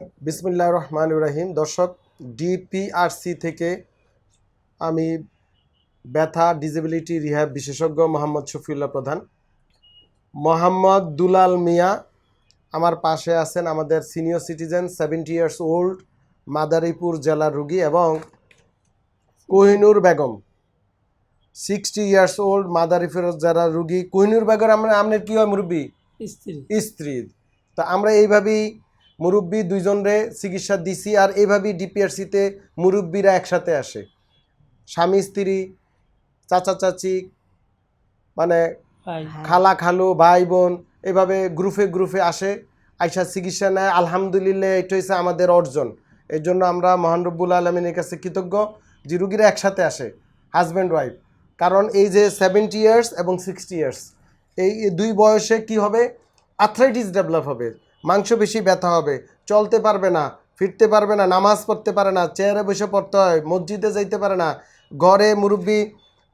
বিসমিল্লাহ রহমান রাহিম। দর্শক ডিপিআরসি থেকে আমি ব্যথা ডিজেবিলিটি রিহ্যাব বিশেষজ্ঞ মোহাম্মদ শফিউল্লাহ প্রধান। মোহাম্মদ দুলাল মিয়া আমার পাশে আছেন আমাদের senior citizen seventy years old Madaripur জেলার রুগী এবং Kohinoor Begum sixty years old Madaripur জেলার রুগী। কোহিনুর বেগম আমরা আপনার কী হয় মুরব্বী? স্ত্রী। স্ত্রী। তো আমরা এইভাবেই মুরব্বী দুইজনরে চিকিৎসা দিছি আর এইভাবেই ডিপিআরসিতে মুরব্বীরা একসাথে আসে। স্বামী স্ত্রী চাচা চাচি মানে খালা খালু ভাই বোন এভাবে গ্রুপে গ্রুপে আসে আইসা চিকিৎসা নেয়। আলহামদুলিল্লাহ এটা হচ্ছে আমাদের অর্জন। এর জন্য আমরা মহান রব্বুল আলমিনের কাছে কৃতজ্ঞ যে রুগীরা একসাথে আসে হাজব্যান্ড ওয়াইফ কারণ এই যে সেভেন্টি ইয়ার্স এবং সিক্সটি ইয়ার্স এই এই দুই বয়সে কি হবে? আর্থ্রাইটিস ডেভেলপ হবে। মাংস বেশি ব্যথা হবে চলতে পারবে না ফিরতে পারবে না নামাজ পড়তে পারে না চেয়ারে বসে পড়তে হয় মসজিদে যাইতে পারে না ঘরে মুরব্বী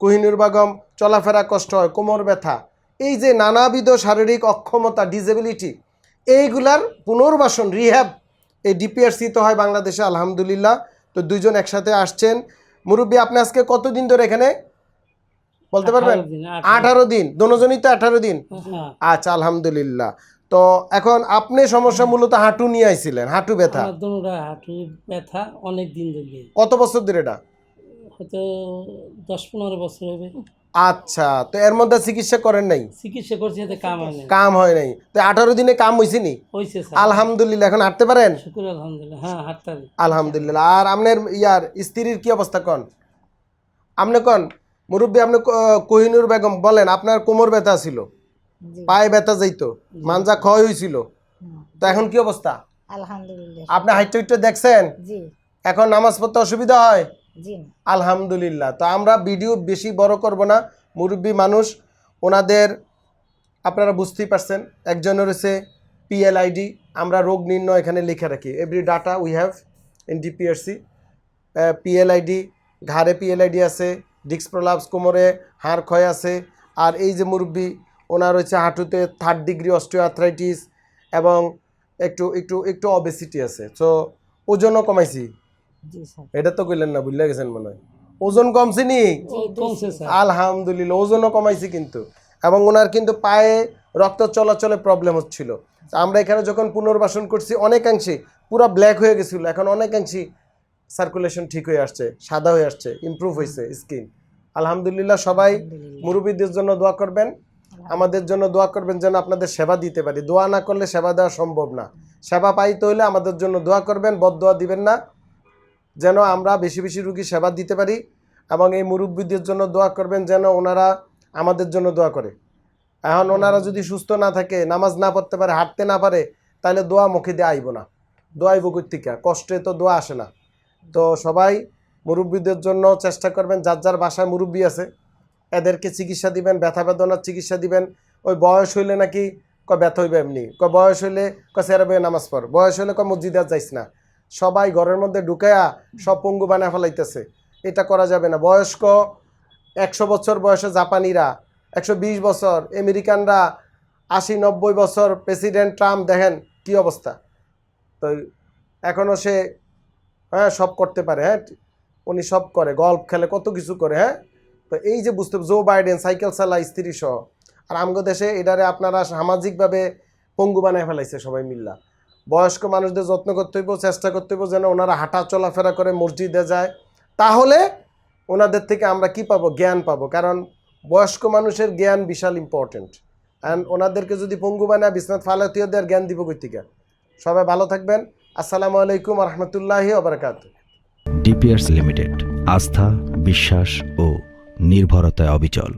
কোহিনুর বাগম চলাফেরা কষ্ট হয় কোমর ব্যথা। এই যে নানাবিধ শারীরিক অক্ষমতা ডিসেবিলিটি এইগুলার পুনর্বাসন রিহ্যাব এই ডিপিআরসি তো হয় বাংলাদেশে আলহামদুলিল্লাহ। তো দুইজন একসাথে আসছেন। মুরব্বী আপনি আজকে কতদিন ধরে এখানে? বলতে পারবেন? 18 দিন, 18 আঠারো দিন দুজনই তো আঠারো দিন। হ্যাঁ। আচ্ছা আলহামদুলিল্লাহ। তো এখন আপনি সমস্যা মূলত হাঁটু নিয়ে আইছিলেন হাঁটু ব্যথা। হাঁটু ব্যথা অনেক দিন ধরে কত বছর ধরে এটা? হয়তো দশ পনেরো বছর হবে। আচ্ছা তো এর মধ্যে চিকিৎসা করেন নাই? চিকিৎসা করছি এতে কাম হয় না কাম হয় নাই। তো আঠারো দিনে কাম হয়েছে নি? হয়েছে আলহামদুলিল্লাহ এখন হাঁটতে পারেন? শুকুর আলহামদুলিল্লাহ। হ্যাঁ হাঁটতে পারি। আলহামদুলিল্লাহ। আর আপনার ইয়ার স্ত্রীর কি অবস্থা কন? আপনি কন? মুরব্বী আপনি কোহিনুর বেগম বলেন আপনার কোমর ব্যথা ছিল। পায়ে ব্যথা যাইতো মাঞ্জা ক্ষয় হয়েছিল তো এখন কি অবস্থা? আলহামদুলিল্লাহ। আপনি হাইটে হাইটে দেখছেন? জি। এখন নামাজ পড়তে অসুবিধা হয়? জি। আলহামদুলিল্লাহ। তো আমরা ভিডিও বেশি বড় করব না। মুরব্বী মানুষ ওনাদের আপনারা বুঝতেই পারছেন একজনের হচ্ছে পিএলআইডি আমরা রোগ নির্ণয় এখানে লিখে রাখি। Every data we have in DPRC PLID ঘাড়ে পিএলআইডি আছে ডিক্স প্রলাপস কোমরে হাড় ক্ষয় আছে। আর এই যে মুরব্বী ওনার হচ্ছে হাঁটুতে থার্ড ডিগ্রি অস্টিওআথরাইটিস এবং একটু একটু একটু অবেসিটি আছে। সো ওজনও কমাইছি। এটা তো কইলেন না বুঝলে গেছেন মনে হয়। ওজন কমছে নি? ও, কমছে স্যার। আলহামদুলিল্লাহ ওজনও কমাইছি কিন্তু। এবং ওনার কিন্তু পায়ে রক্ত চলাচলে প্রবলেম হচ্ছিল। আমরা এখানে যখন পুনর্বাসন করছি অনেকাংশে পুরো ব্ল্যাক হয়ে গেছিল। এখন অনেকাংশে সার্কুলেশন ঠিক হয়ে আসছে সাদা হয়ে আসছে ইমপ্রুভ হয়েছে স্কিন আলহামদুলিল্লাহ সবাই মুরব্বীদের জন্য দোয়া করবেন। আমাদের জন্য দোয়া করবেন যেন আপনাদের সেবা দিতে পারি। দোয়া না করলে সেবা দেওয়া সম্ভব না। সেবা পাইতে হলে আমাদের জন্য দোয়া করবেন বদ দোয়া দিবেন না। যেন আমরা বেশি বেশি রুগী সেবা দিতে পারি এবং এই মুরব্বীদের জন্য দোয়া করবেন যেন ওনারা আমাদের জন্য দোয়া করে। এখন ওনারা যদি সুস্থ না থাকে, নামাজ না পড়তে পারে, হাঁটতে না পারে, তাহলে দোয়া মুখে দিয়ে আইব না। দোয়া আইব কর্তিকা কষ্টে তো দোয়া আসে না। তো সবাই মুরব্বীদের জন্য চেষ্টা করবেন, যার যার বাসায় মুরব্বী আছে এদেরকে চিকিৎসা দিবেন, ব্যথা বেদনার চিকিৎসা দিবেন। ওই বয়স হইলে নাকি ক ব্যথা হইবে এমনি। ক বয়স হইলে ক সেরাবে নামাজ পড়। বয়স হইলে ক মসজিদে আর যাইস না। সবাই ঘরের মধ্যে ঢুকায়া সব পঙ্গু বানা ফেলাইতেছে। এটা করা যাবে না। বয়স্ক একশো বছর বয়সে জাপানিরা, একশো বিশ বছর আমেরিকানরা, আশি নব্বই বছর প্রেসিডেন্ট ট্রাম্প, দেখেন কি অবস্থা। তো এখনও সে হ্যাঁ সব করতে পারে হ্যাঁ উনি সব করে, গল্ফ খেলে কত কিছু করে হ্যাঁ? তো এই যে বুঝতে জো বাইডেন সাইকেল চালায় স্ত্রী সহ। আর আমগো দেশে এটারে আপনারা সামাজিকভাবে পঙ্গু বানায় ফেলাইছে সবাই মিল্লা। বয়স্ক মানুষদের যত্ন করতে হইব, চেষ্টা করতে হইব যেন ওনারা হাঁটা চলাফেরা করে মসজিদে যায়। তাহলে ওনাদের থেকে আমরা কি পাবো? জ্ঞান পাবো। কারণ বয়স্ক মানুষের জ্ঞান বিশাল ইম্পর্টেন্ট অ্যান্ড ওনাদেরকে যদি পঙ্গু বানায় বিশ্বনাথ ফালাতীয় দেওয়ার জ্ঞান দিব কর্তিকা সবাই ভালো থাকবেন। আসসালামু আলাইকুম রহমতুল্লাহি ওবরাকাত ডিপিআরস লিমিটেড আস্থা, বিশ্বাস ও নির্ভরতায় অবিচল।